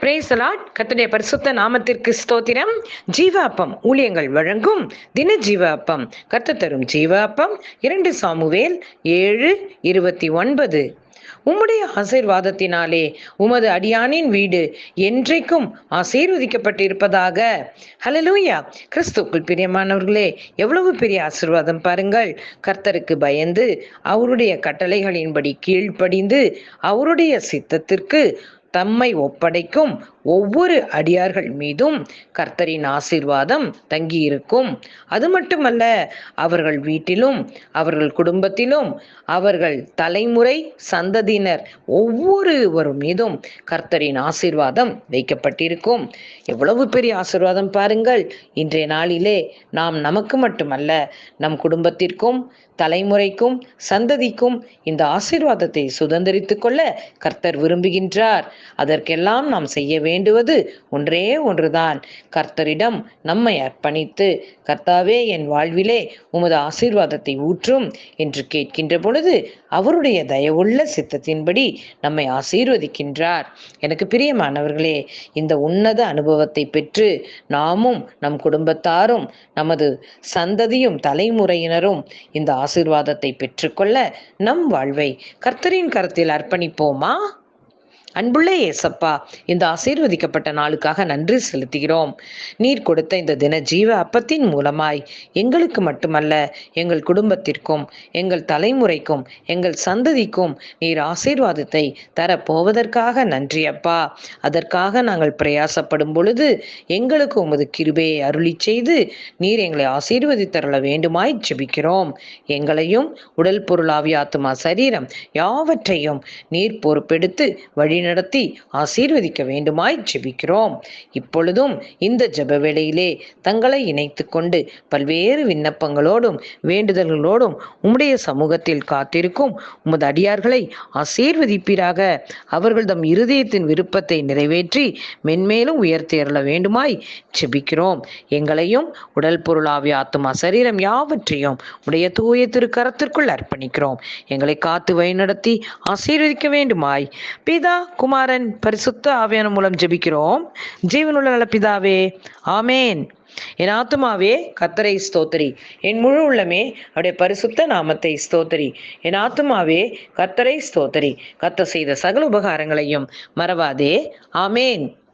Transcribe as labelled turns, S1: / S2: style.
S1: பிரேசலாட் கத்துடைய பரிசுத்த நாமத்திற்கு ஸ்தோத்திரம். ஜீவாப்பம் ஊழியங்கள் வழங்கும் தின ஜீவாப்பம். கத்து தரும் ஜீவாப்பம் இரண்டு சாமுவேல் ஏழு இருபத்தி ஒன்பது. உம்முடைய ஆசீர்வாதத்தினாலே உமது அடியானின் வீடு என்றைக்கும் ஆசீர்வதிக்கப்பட்டிருப்பதாக. ஹலலூயா கிறிஸ்துக்குள் பிரியமானவர்களே எவ்வளவு பெரிய ஆசீர்வாதம் பாருங்கள். கர்த்தருக்கு பயந்து அவருடைய கட்டளைகளின்படி கீழ்ப்படிந்து அவருடைய சித்தத்திற்கு தம்மை ஒப்படைக்கும். ஒவ்வொரு அடியார்கள் மீதும் கர்த்தரின் ஆசீர்வாதம் தங்கியிருக்கும். அது மட்டுமல்ல அவர்கள் வீட்டிலும் அவர்கள் குடும்பத்திலும் அவர்கள் தலைமுறை சந்ததியினர் ஒவ்வொருவர் மீதும் கர்த்தரின் ஆசீர்வாதம் வைக்கப்பட்டிருக்கும். எவ்வளவு பெரிய ஆசீர்வாதம் பாருங்கள். இன்றைய நாளிலே நாம் நமக்கு மட்டுமல்ல நம் குடும்பத்திற்கும் தலைமுறைக்கும் சந்ததிக்கும் இந்த ஆசீர்வாதத்தை சுதந்திரித்துக் கொள்ள கர்த்தர் விரும்புகின்றார். அதற்கெல்லாம் நாம் செய்ய வேண்டுவது ஒன்றே ஒன்றுதான். கர்த்தரிடம் நம்மை அர்ப்பணித்து கர்த்தாவே என் வாழ்விலே உமது ஆசீர்வாதத்தை ஊற்றும் என்று கேட்கின்ற பொழுது அவருடைய தயவுள்ள சித்தத்தின்படி நம்மை ஆசீர்வதிக்கின்றார். எனக்கு பிரியமானவர்களே இந்த உன்னத அனுபவத்தை பெற்று நாமும் நம் குடும்பத்தாரும் நமது சந்ததியும் தலைமுறையினரும் இந்த ஆசீர்வாதத்தை பெற்றுக்கொள்ள நம் வாழ்வை கர்த்தரின் கரத்தில் அர்ப்பணிப்போமா? அன்புள்ள ஏசப்பா இந்த ஆசீர்வதிக்கப்பட்ட நாளுக்காக நன்றி செலுத்துகிறோம். நீர் கொடுத்த இந்த தின ஜீவ அப்பத்தின் மூலமாய் எங்களுக்கு மட்டுமல்ல எங்கள் குடும்பத்திற்கும் எங்கள் தலைமுறைக்கும் எங்கள் சந்ததிக்கும் நீர் ஆசீர்வாதத்தை தரப்போவதற்காக நன்றி அப்பா. அதற்காக நாங்கள் பிரயாசப்படும் பொழுது எங்களுக்கு உமது கிருபையை அருளி செய்து நீர் எங்களை ஆசீர்வதித்தருள வேண்டுமாய் ஜெபிக்கிறோம். எங்களையும் உடல் பொருளாவியாத்துமா சரீரம் யாவற்றையும் நீர் பொறுப்பெடுத்து வழி நடத்தி ஆசீர்வதிக்க வேண்டுமாய் ஜெபிக்கிறோம். இப்பொழுதும் இந்த ஜெப வேளையிலே தங்களை இணைத்து கொண்டு பல்வேறு விண்ணப்பங்களோடும் வேண்டுதல்களோடும் உம்முடைய சமூகத்தில் காத்திருக்கும் உமது அடியார்களை ஆசீர்வதிப்பீராக. அவர்கள் தம் இருதயத்தின் விருப்பத்தை நிறைவேற்றி மென்மேலும் உயர்த்தி அருள வேண்டுமாய் ஜெபிக்கிறோம். எங்களையும் உடல் பொருளாவிய ஆத்மா சரீரம் யாவற்றையும் உடைய தூய திருக்கரத்திற்குள் அர்ப்பணிக்கிறோம். எங்களை காத்து வழிநடத்தி ஆசீர்வதிக்க வேண்டுமாய். பிதா குமாரன் பரிசுத்த ஆவியான மூலம் ஜெபிக்கிறோம். ஜீவனுள்ள நலப்பிதாவே ஆமேன். என் ஆத்துமாவே கத்தரை ஸ்தோத்திரி. என் முழு உள்ளமே அவருடைய பரிசுத்த நாமத்தை ஸ்தோத்திரி. என் ஆத்துமாவே கத்தரை ஸ்தோத்திரி. கத்த செய்த சகல உபகாரங்களையும் மறவாதே. ஆமேன்.